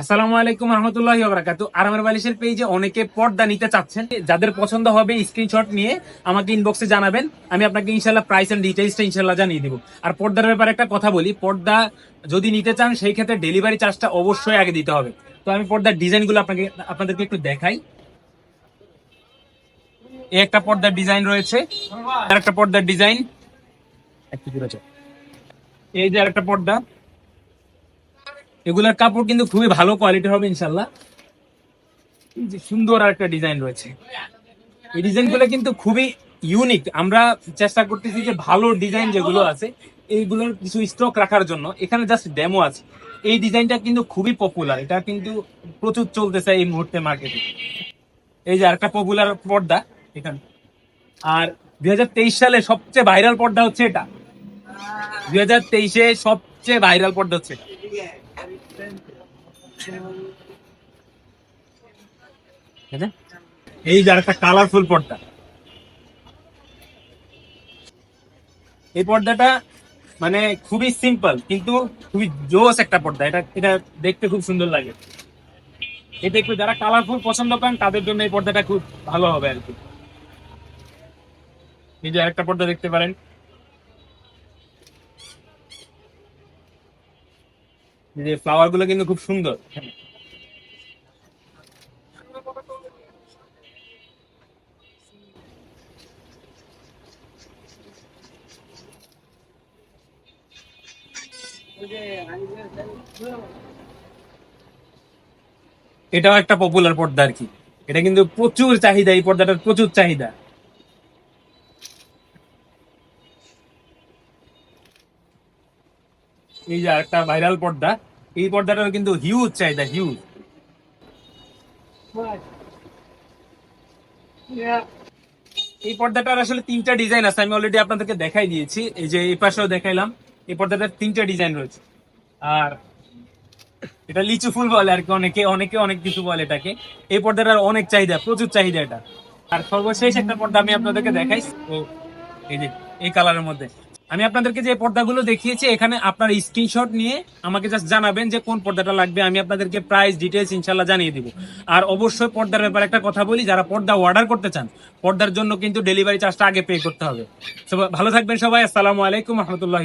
আসসালামু আলাইকুম রহমতুল্লাহ বরাকাতু আরামের বালিশের পেজে অনেকে পর্দা নিতে চাচ্ছেন। যাদের পছন্দ হবে স্ক্রিনশট নিয়ে আমাকে ইনবক্সে জানাবেন। আমি আপনাকে ইনশাল্লাহ প্রাইস এন্ড ডিটেইলসটা ইনশাল্লাহ জানিয়ে দেবো। আর পর্দার ব্যাপারে একটা কথা বলি, পর্দা যদি নিতে চান, সেই ক্ষেত্রে ডেলিভারি চার্জটা অবশ্যই আগে দিতে হবে। তো আমি পর্দার ডিজাইনগুলো আপনাকে, আপনাদেরকে একটু দেখাই। এই একটা পর্দার ডিজাইন রয়েছে আর একটা পর্দার ডিজাইন এই যে আরেকটা পর্দা। এগুলার কাপড় কিন্তু খুবই ভালো কোয়ালিটি হবে ইনশাল্লাহ সুন্দর আর একটা ডিজাইন রয়েছে। এই ডিজাইনগুলো কিন্তু খুবই ইউনিক আমরা চেষ্টা করতেছি যে ভালো ডিজাইন যেগুলো আছে, এইগুলোর কিছু স্টক রাখার জন্য। এখানে জাস্ট ডেমো আছে। এই ডিজাইনটা কিন্তু খুবই পপুলার এটা কিন্তু প্রচুর চলতেছে এই মুহূর্তে মার্কেটে এই যে আরেকটা পপুলার পর্দা এখানে। আর দুই হাজার তেইশ সালে সবচেয়ে ভাইরাল পর্দা হচ্ছে এটা। দুই হাজার তেইশে সবচেয়ে ভাইরাল পর্দা হচ্ছে এটা। এই যে একটা কালারফুল পর্দা। এই পর্দাটা মানে খুবই সিম্পল কিন্তু খুবই জোস একটা পর্দা। এটা এটা দেখতে খুব সুন্দর লাগে। এটা একটু যারা কালারফুল পছন্দ করেন, তাদের জন্য এই পর্দাটা খুব ভালো হবে আর কি। এই যে একটা পর্দা দেখতে পারেন। যে ফ্লাওয়ারগুলো কিন্তু খুব সুন্দর। এটাও একটা পপুলার পর্দা আর কি। এটা কিন্তু প্রচুর চাহিদা, এই পর্দাটার প্রচুর চাহিদা। এই যে একটা ভাইরাল পর্দা। এই পর্দাটার কিন্তু হিউজ চাহিদা হিউজ এই পর্দাটার আসলে তিনটা ডিজাইন আছে আমি অলরেডি আপনাদেরকে দেখাই দিয়েছি। এই যে এই পাশেও দেখাইলাম এই পর্দাটার তিনটা ডিজাইন রয়েছে। আর এটা লিচু ফুল বলে আর কি অনেকে অনেকে অনেক কিছু বলে এটাকে। এই পর্দাটার অনেক চাহিদা প্রচুর চাহিদা এটা। আর সর্বশেষ একটা পর্দা আমি আপনাদেরকে দেখাই। ও এই যে এই কালারের মধ্যে। আমি আপনাদেরকে যে পর্দাগুলো দেখিয়েছি, এখানে আপনার স্ক্রিনশট নিয়ে আমাকে জাস্ট জানাবেন যে কোন পর্দাটা লাগবে, আমি আপনাদেরকে প্রাইস ডিটেলস ইনশাল্লাহ জানিয়ে দিব। আর অবশ্যই পর্দার ব্যাপারে একটা কথা বলি, যারা পর্দা অর্ডার করতে চান, পর্দার জন্য কিন্তু ডেলিভারি চার্জটা আগে পে করতে হবে। ভালো থাকবেন সবাই, আসসালামু আলাইকুম রহমতুল্লাহ